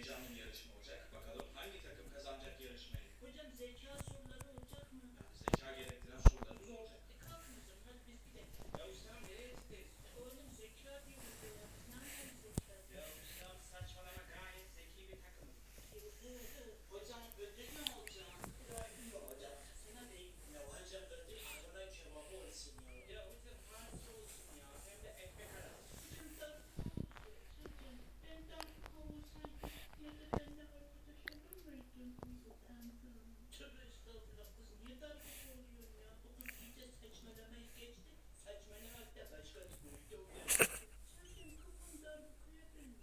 heyecanlı bir yarışma iyice saçmalamayı geçti. Saçmalamak da başka bir boyutta oluyor. Zaten kafam darbukaya döndü.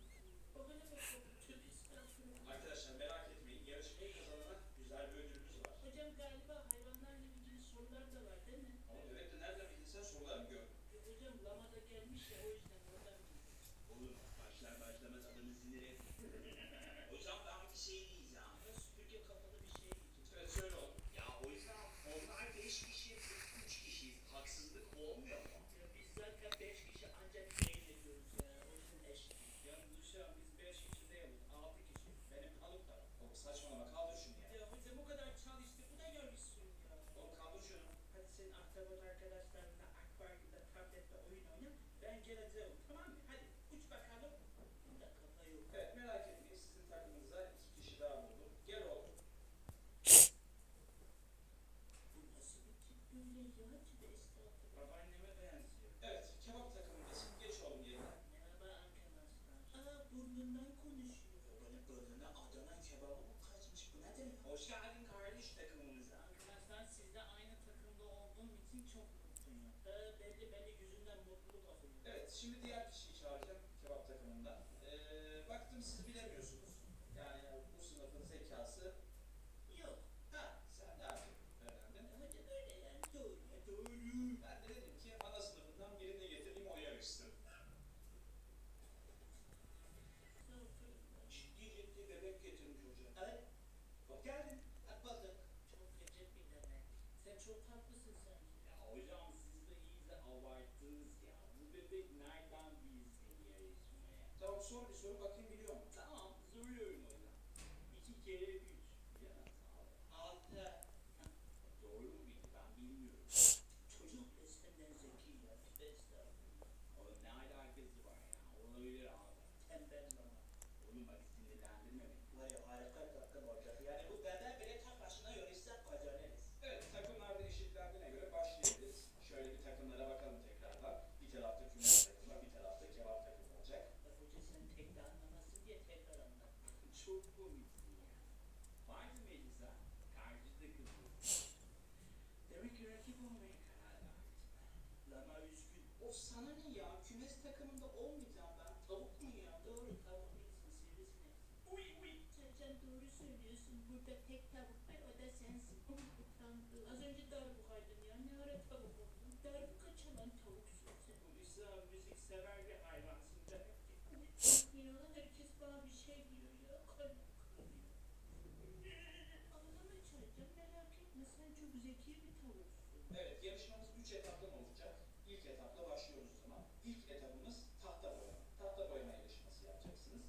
Bana ne bakalım tövbe estağfurullah. Arkadaşlar merak etmeyin. Yarışmayı kazanan güzel bir ödülümüz var. Hocam galiba hayvanlarla ilgili sorular da var değil mi? Ama evet de nereden bildin sen soruları mı gördün? Ya hocam lamada gelmiş ya o yüzden oradan bildim. Olur. Başlar başlamaz adamı sinir et. Hocam ben bir şey diyeceğim. Ya süpürge kafalı bir şey diyeceğim. Evet söyle oğlum. Ya hocam onlar beş kişi, biz üç kişiyiz. Haksızlık olmuyor mu? Ya biz zaten beş kişi ancak değil ediyoruz ya. O yüzden eşit. Ya Gülşah biz beş kişi değiliz. Altı kişi. Benim kalıp da. Oğlum saçmalama kaldır şunu ya. Ya hocam o kadar çalıştı. Bu da görmüşsün ya. Oğlum kaldır şunu. Hadi sen ahtapot arkadaşlarınla akvaryumda tablette oyun oyna. Ben geleceğim tamam mı? Hadi uç bakalım. Bunda kafa yok. Evet merak etmeyin sizin takımınıza iki kişi daha buldum. Gel oğlum. Bu nasıl bir tip böyle ya? Tübe estağfurullah. Babaanneme benziyor. Evet kebap takımındasın. Geç oğlum yerine. Merhaba arkadaşlar. Aa burnundan konuşuyor. Böyle burnuna Adana kebabı mı kaçmış? Bu nedir ya? Hoş geldin kardeş takımımıza. Arkadaşlar sizle aynı takımda olduğum için çok mutluyum. Ee, belli belli yüzünden mutluluk akıyor. Evet, şimdi diğer kişiyi çağıracağım kebap takımından. Ee, baktım siz bilemiyorsunuz. Yani bu sınıfın zekası. Yok. Ha, sen? Öğrendin. Yani. Doğru ya doğru. Ben de dedim ki ana sınıfından birini getireyim o yarışsın. Estağfurullah. Ciddi ciddi bebek getirmiş hocam. Evet. Bak geldin. Bak. Çok gecek bir demek. Sen çok haklısın sanki. Hocam siz de iyice abarttınız ya. Bu bebek nereden bilsin yarışmaya? Tamam sor bir soru bakayım biliyor mu? Tamam soruyorum hocam. İki kere üç. Ya. Altı. Doğru mu bildi ben bilmiyorum. Çocuk da senden zeki ya. Estağfurullah. Oğlum ne alakası var ya? Olabilir abi. Tembel bana. Oğlum bak sinirlendirme beni. Var ya harika bir takım olacak. Yani bu beden bile tek başına yarışsak kazanırız. Evet takımlarda eşitlendiğine göre başlayabiliriz. Şöyle bir takımlara bakalım tekrardan. Bir tarafta kümes takımı, bir tarafta kebap takımı olacak. Bak hoca sen tek de anlamasın diye tekrar anlat. Çok komiksin ya. Var mı Melisa? Karşı takımı. Demek ki rakip olmaya karar verdin. Lama üzgün. Of sana ne ya? Kümes takımında olmayacağım ben. Tavuk mu ya? Doğru tavuk değilsin sivrisinek. Uy uy. Sen doğru söylüyorsun. Burada tek tavuk var o da sensin. Utandım. Az önce darbukaydın ya. Ne ara tavuk oldun? Darbuka çalan tavuksun sen. Melisa müzik sever bir hayvansın demek ki. Ya herkes bana bir şey diyor ya. Kalbim kırılıyor. Çok zeki bir. Evet, yarışmamız 3 etaptan olacak. İlk etapla başlıyoruz o zaman. İlk etapımız tahta boyama. Tahta boyama yarışması yapacaksınız.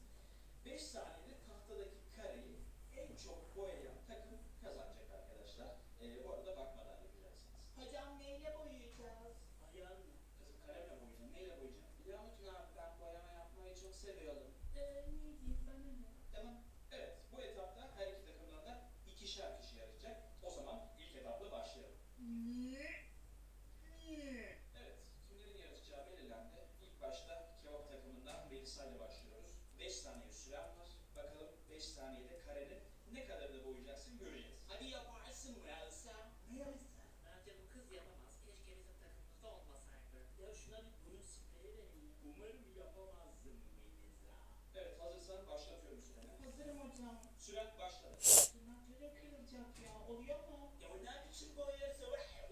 5 saniyede tahtadaki kareyi en çok boyayan takım kazanacak arkadaşlar. Ee, bu arada bakmadan yapacaksınız. Hocam neyle boyayacağız? Ayağınla. Kızım kalemle boyayacaksın. Neyle boyayacaksın? Biliyor musun abi ben boyama yapmayı çok seviyorum. Eee ne diyeyim bana ne? Tamam. Evet, bu etapta her iki takımdan da ikişer kişi yarışacak. O zaman ilk etapla başlayalım. Evet, kimlerin yarışacağı belirlendi. İlk başta kebap takımından Melisa ile başlıyoruz. 5 saniye süren var. Bakalım 5 saniyede karenin ne kadarını boyayacaksın göreceğiz. Hadi yaparsın Melisa. Ne yapıyorsun? Bence bu kız yapamaz. Keşke bizim takımımızda olmasaydı. Ya şuna bir burun spreyi verin ya. Umarım yapamazsın Melisa. Evet, hazırsan başlatıyorum süreni. Hazırım hocam. Süren başladı. Tırnakları kırılacak ya. Oluyor mu? Ya ne biçim boyarsa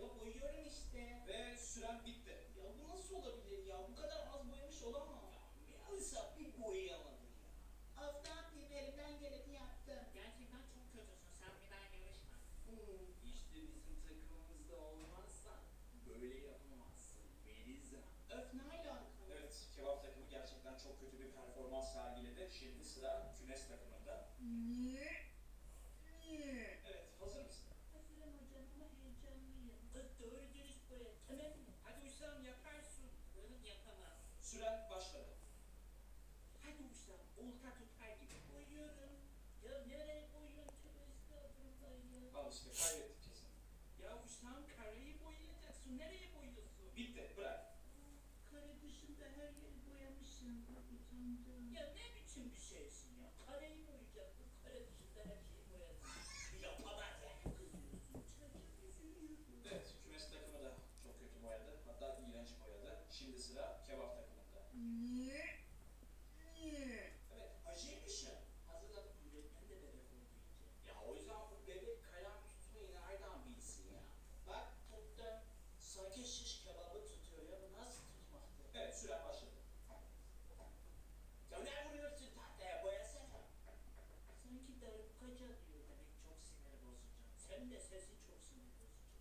ya boyuyorum işte. Ve süren bitti. Ya bu nasıl olabilir ya? Bu kadar az boyamış olamam. Ya Melisa bir boyayamadın ya. Az ne yapayım elimden geleni yaptım. Gerçekten çok kötüsün. Sen bir daha yarışma. Hmm. İşte bizim takımımızda olmazsan böyle yapamazsın Melisa. Öf ne alaka? Evet, kebap takımı gerçekten çok kötü bir performans sergiledi. Şimdi sıra kümes takımında. Evet, hazır mısın? Süren başladı. Hadi usta, olta tutar gibi. Uyuyorum. Ya nereye uyuyorum? Al işte kaybettik kesin. Ya ustam karayı boyayacaksın. Nereye boyuyorsun? Bitti, bırak. Kare dışında her yeri boyamışsın. Utandım. Ya ne biçim bir şey?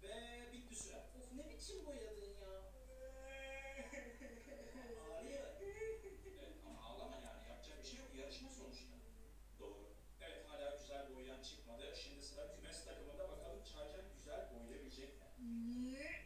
Ve bitti süren. Of ne biçim boyadın Yeah.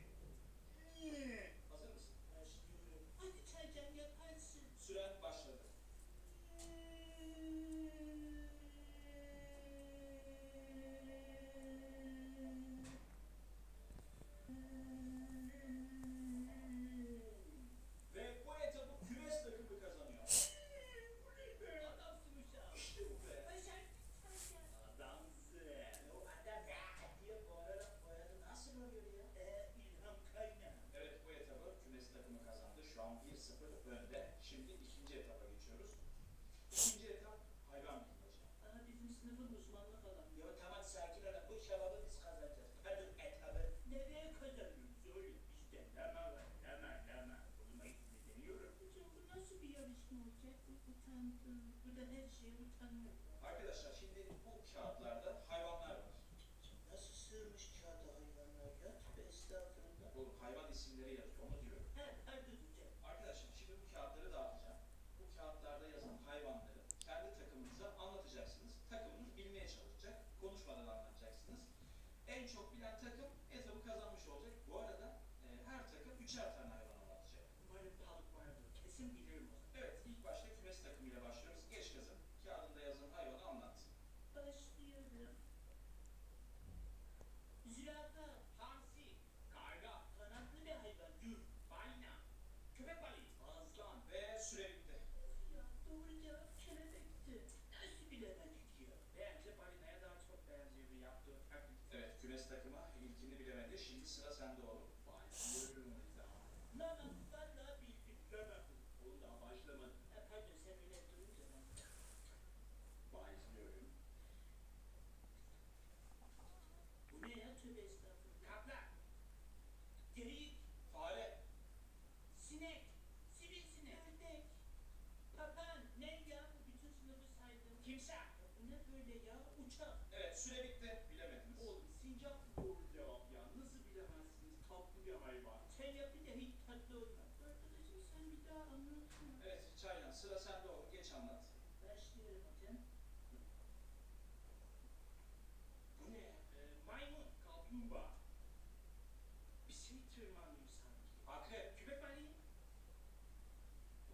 Arkadaşlar şimdi bu kağıtlarda hayvanlar var. Nasıl sığmış kağıda hayvanlar ya? Estağfurullah. Hayvan isimleri yazıyor onu diyorum. Arkadaşlar şimdi bu kağıtları dağıtacağım. Bu kağıtlarda yazan hayvanları kendi takımınıza anlatacaksınız. Takımınız bilmeye çalışacak. Konuşmadan anlatacaksınız. En çok bilen takım. Bu arada e, her takım üçer tane hayvan anlatacak. Umarım balık vardır. Kesin bilirim o zaman. Evet ilk başta kümes takımıyla başlıyoruz. Geç kızım. Kağıdında yazan hayvanı anlat. Başlıyorum. Zürafa, hamsi, karga, kanatlı bir hayvan, gül, balina, köpek balığı, aslan. Ve süre bitti. Ya doğru cevap kelebekti. Nasıl bilemedik ya? Bence balinaya daha çok benziyordu yaptığı taklit. Takımı ilkini bilemedi. Şimdi sıra sende oğlum. Başlıyorum o zaman. Lama, valla bildim. Lama. Oğlum daha başlamadı. Ha, pardon sen öyle durunca ben... Başlıyorum. Bu ne ya tövbe estağfurullah. Kaplan. Geyik. Fare. Sinek. Sivrisinek. Ördek. Papağan. Ne ya? Bütün sınıfı saydım. Timsah. Bu ne böyle ya? Uçak. Evet süre bitti. Bilemediniz. Oğlum sincap doğru cevap ya. Nasıl bilemezsiniz? Tatlı bir hayvan. Sen yapınca hiç tatlı olmaz. Arkadaşım sen bir daha anlatma. Evet Çaylan sıra sende oğlum. Geç anlat. Başlıyorum hocam. Bu ne? Ee, maymun, kaplumbağa. Bir şey tırmanıyor sanki. Akrep. Köpek balığı.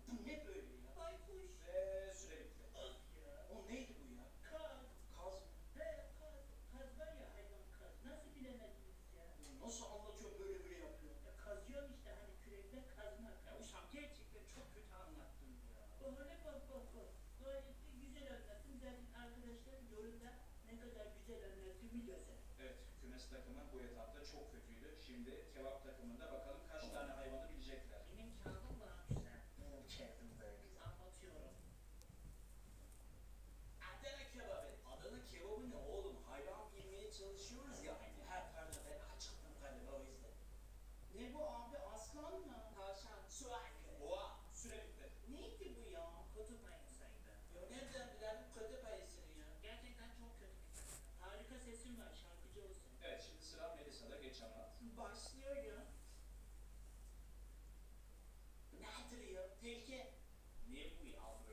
Bu ne böyle ya? Baykuş. Ve süre bitti. Ah ya. O neydi bu ya? Kaz. Kaz mı? He kaz. Kaz var ya hayvan kaz. Nasıl bilemediniz ya? Nasıl anlatıyor böyle böyle yapıyor? Ya kazıyorsun işte hani kürekle kazmak. Ya Uşam gerçekten çok kötü anlattın ya. Bahane bak bak bak. Gayet de güzel anlattın. Zaten arkadaşlar yorumda ne kadar güzel anlattığımı yazar. Evet kümes takımı bu etapta çok kötüydü. Şimdi kebap takımında bakalım kaç tane hayvanı bilecekler. Benim kağıdım daha güzel. Benim kağıdım böyle. Anlatıyorum. Adana kebabı. Adana kebabı ne oğlum? Hayvan bilmeye çalışıyoruz ya hani. Her ben açıktım galiba o yüzden. Ne bu abi? Aslan mı? Tavşan. Aygırı. Boğa. Süre bitti. Neydi bu ya? Kutup ayısıydı. Ya nereden bilelim kutup ayısını ya? Gerçekten çok kötü bir kadın. Harika sesin var. Şarkıcı olsun. Evet şimdi sıra Melisa'da geç anlat. Başlıyor ya. Nedir ya? Tehlike. Ne bu ya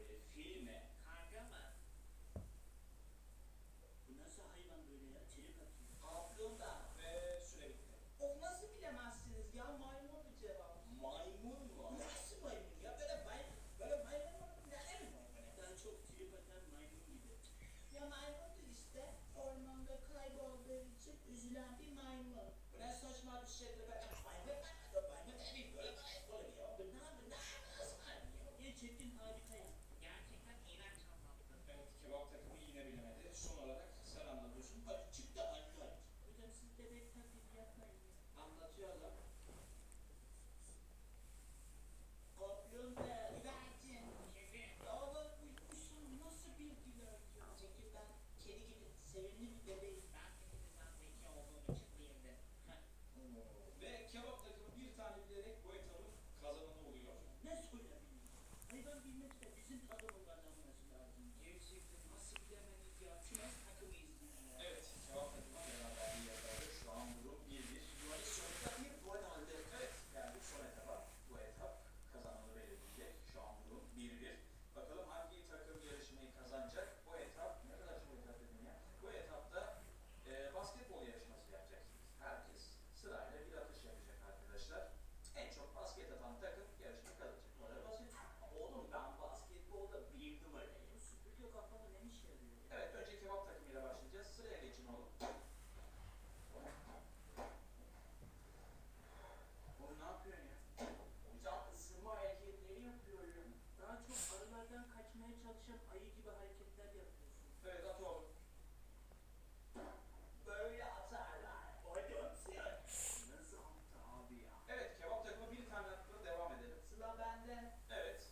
Aldığımda ve süre bitti. O oh, nasıl bilemezsiniz ya maymun bir cevap. Maymun mu? Nasıl maymun ya? Böyle may böyle maymun mu? Neler mi maymun? Ben çok trip atan maymun gibi. Ya maymundur işte. Ormanda kaybolduğu için üzülen bir maymun. Bu ne saçma bir şeydir be. Maymun, maymun, maymun değil. Böyle maymun olur ya. Bunlar, bunlar nasıl maymun ya? Ya çirkin harika ya. Gerçekten iğrenç anlattın. Evet, kebap takımı yine bilemedi. Son olarak sen anlatıyorsun. Bak. sevimli bir bebeğim. Ben kendinden zeki olduğum için değildi. Ve kebap arılardan kaçmaya çalışan ayı gibi hareketler yapıyorsun. Evet atom. Böyle atarlar. Hadi öpsün. Nasıl attı abi ya? Evet kebap takımı bir tane hakkında devam edelim. Sıla bende. Evet.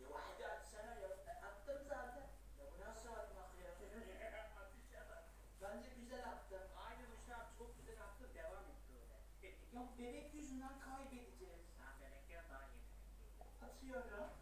Ya hadi atsana ya. Attım zaten. Ya bu nasıl atmak ya? Bence güzel attım. Aynen hocam çok güzel attı. Devam etti öyle. Yok bebek yüzünden kaybettim. 치열한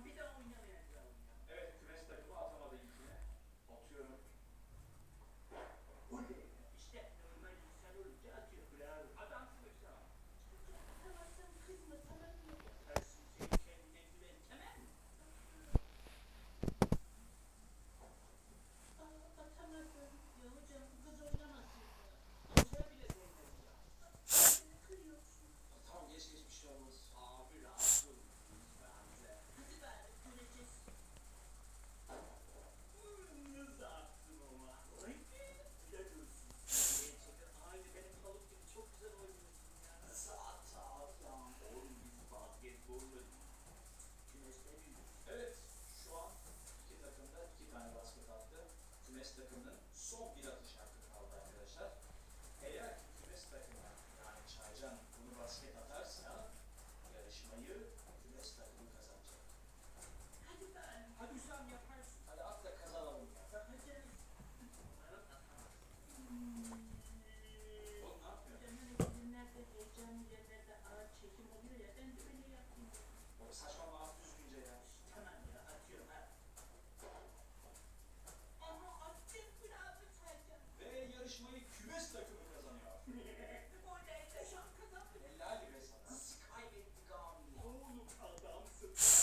j'ai yarışmayı kümes takımı kazanacak. Hadi ben. Hadi Hüsam yaparsın. Hadi atla kazanalım ya. Sen ne gelin? Oğlum ne yapıyorsun? Böyle günlerde heyecanlı yerlerde ara çekim oluyor ya ben de öyle yaptım. Baba saçmalama at düzgünce ya. Tamam ya atıyorum ha. Ama attım birazcık sadece. Ve yarışmayı kümes takımı kazanıyor. Bu oynayınca şan kazandı. Helal be sana.